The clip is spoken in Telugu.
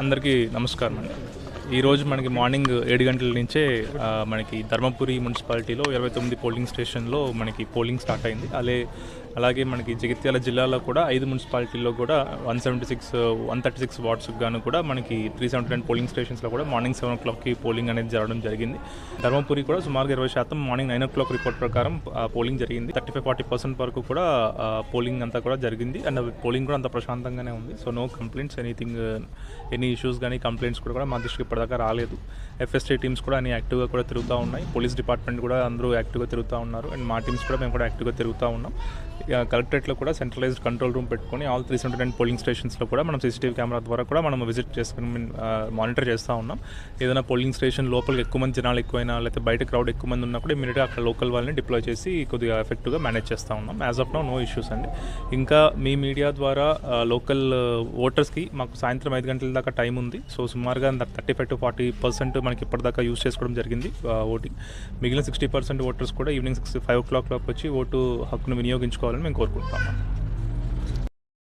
అందరికీ నమస్కారం అండి. ఈరోజు మనకి మార్నింగ్ ఏడు గంటల నుంచే మనకి ధర్మపురి మున్సిపాలిటీలో ఇరవై తొమ్మిది పోలింగ్ స్టేషన్లో మనకి పోలింగ్ స్టార్ట్ అయింది. అలే అలాగే మనకి జగిత్యాల జిల్లాలో కూడా ఐదు మున్సిపాలిటీల్లో కూడా one seventy six one thirty six వార్డ్స్కి గాను కూడా మనకి త్రీ సెవెంటీ నైన్ పోలింగ్ స్టేషన్స్లో కూడా మార్నింగ్ సెవెన్ ఓ క్లాక్కి పోలింగ్ అనేది జరగడం జరిగింది. ధర్మపురి కూడా సుమారుగా ఇరవై శాతం morning nine o'clock report ప్రకారం పోలింగ్ జరిగింది. థర్టీ ఫైవ్ ఫార్టీ పర్సెంట్ వరకు కూడా పోలింగ్ అంతా కూడా జరిగింది. అండ్ పోలింగ్ కూడా అంత ప్రశాంతంగానే ఉంది. So no complaints anything any issues కానీ కంప్లైంట్స్ కూడా మా దృష్టికి ఇప్పటిదాకా రాలేదు. ఎఫ్ఎస్టీ టీమ్స్ కూడా అన్ని యాక్టివ్గా కూడా తిరుగుతూ ఉన్నాయి. పోలీస్ డిపార్ట్మెంట్ కూడా అందరూ యాక్టివ్గా తిరుగుతూ ఉన్నారు. అండ్ మా టీమ్స్ కూడా మేము కూడా యాక్టివ్గా తిరుగుతూ ఉన్నాం. కలెక్టరేట్లో కూడా సెంట్రలైజ్డ్ కంట్రోల్ రూమ్ పెట్టుకొని all three seventy and polling స్టేషన్స్లో కూడా మనం సీసీటీవీ కెమెరా ద్వారా కూడా మనం విజిట్ చేసుకుని మానిటర్ చేస్తూ ఉన్నాం. ఏదైనా పోలింగ్ స్టేషన్ లోపలికి ఎక్కువ మంది జనాలు ఎక్కువైనా లేకపోతే బయట క్రౌడ్ ఎక్కువ మంది ఉన్నప్పుడు ఇమీడియట్గా అక్కడ లోకల్ వాళ్ళని డిప్లాయ్ చేసి కొద్దిగా ఎఫెక్టివ్గా మేనేజ్ చేస్తూ ఉన్నాం. As of no no issues అండి. ఇంకా మీ మీడియా ద్వారా లోకల్ ఓటర్స్కి మాకు సాయంత్రం ఐదు గంటల దాకా టైం ఉంది. సో సుమారుగా thirty five to forty percent మనకి ఇప్పటిదాకా యూస్ చేసుకోవడం జరిగింది ఓటింగ్ మిగిలిన సిక్స్టీ పర్సెంట్ ఓటర్స్ కూడా evening six five o'clock లోపు వచ్చి ఓటు హక్కును వినియోగించుకోవాలి ben korkunç ama.